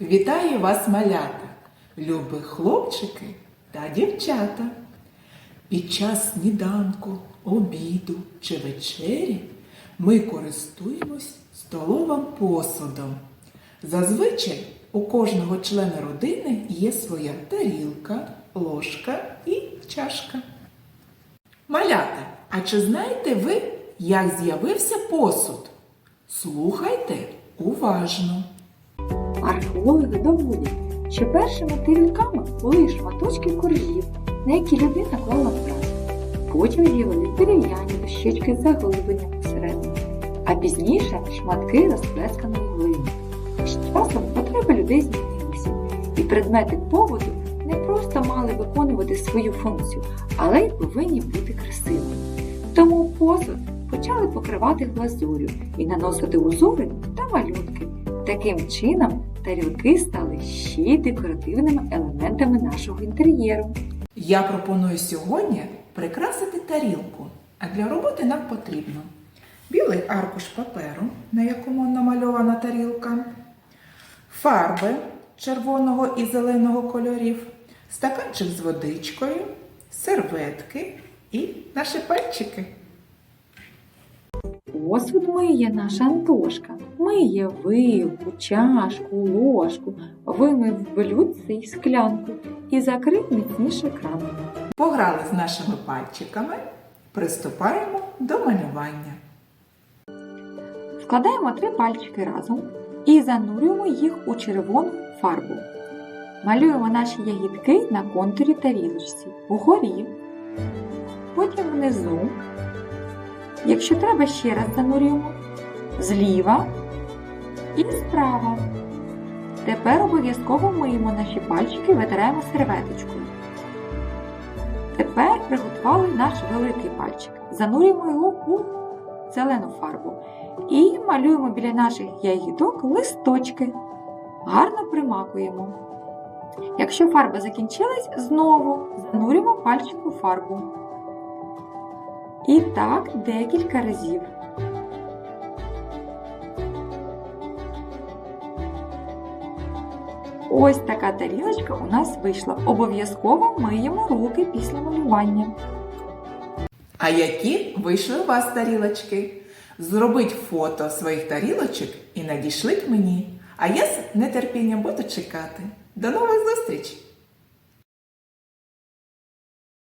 Вітаю вас, малята, любі хлопчики та дівчата. Під час сніданку, обіду чи вечері ми користуємось столовим посудом. Зазвичай у кожного члена родини є своя тарілка, ложка і чашка. Малята, а чи знаєте ви, як з'явився посуд? Слухайте уважно. Археологи доводять, що першими тарілками були шматочки коржів, на які людина клала працю. Потім з'явились дерев'яні дощечки з заглибленням посередині, а пізніше шматки розплесканої глини. З часом потреби людей змінилися, і предмети побуту не просто мали виконувати свою функцію, але й повинні бути красивими. Тому посуд почали покривати глазур'ю і наносити узори та малюнки. Таким чином тарілки стали ще декоративними елементами нашого інтер'єру. Я пропоную сьогодні прикрасити тарілку, а для роботи нам потрібно білий аркуш паперу, на якому намальована тарілка, фарби червоного і зеленого кольорів, стаканчик з водичкою, серветки і наші пальчики. Посуд миє наша Антошка. Миє вилку, чашку, ложку, вимив блюдце і склянку і закрив міцніше кран. Пограли з нашими пальчиками, приступаємо до малювання. Складаємо три пальчики разом і занурюємо їх у червону фарбу. Малюємо наші ягідки на контурі тарілочці угорі, потім внизу. Якщо треба, ще раз занурюємо зліва і справа. Тепер обов'язково миємо наші пальчики, витираємо серветочкою. Тепер приготували наш великий пальчик. Занурюємо його у зелену фарбу і малюємо біля наших ягідок листочки. Гарно примакуємо. Якщо фарба закінчилась, знову занурюємо пальчик у фарбу. І так декілька разів. Ось така тарілочка у нас вийшла. Обов'язково миємо руки після малювання. А які вийшли у вас тарілочки? Зробіть фото своїх тарілочок і надішліть мені. А я з нетерпінням буду чекати. До нових зустрічей!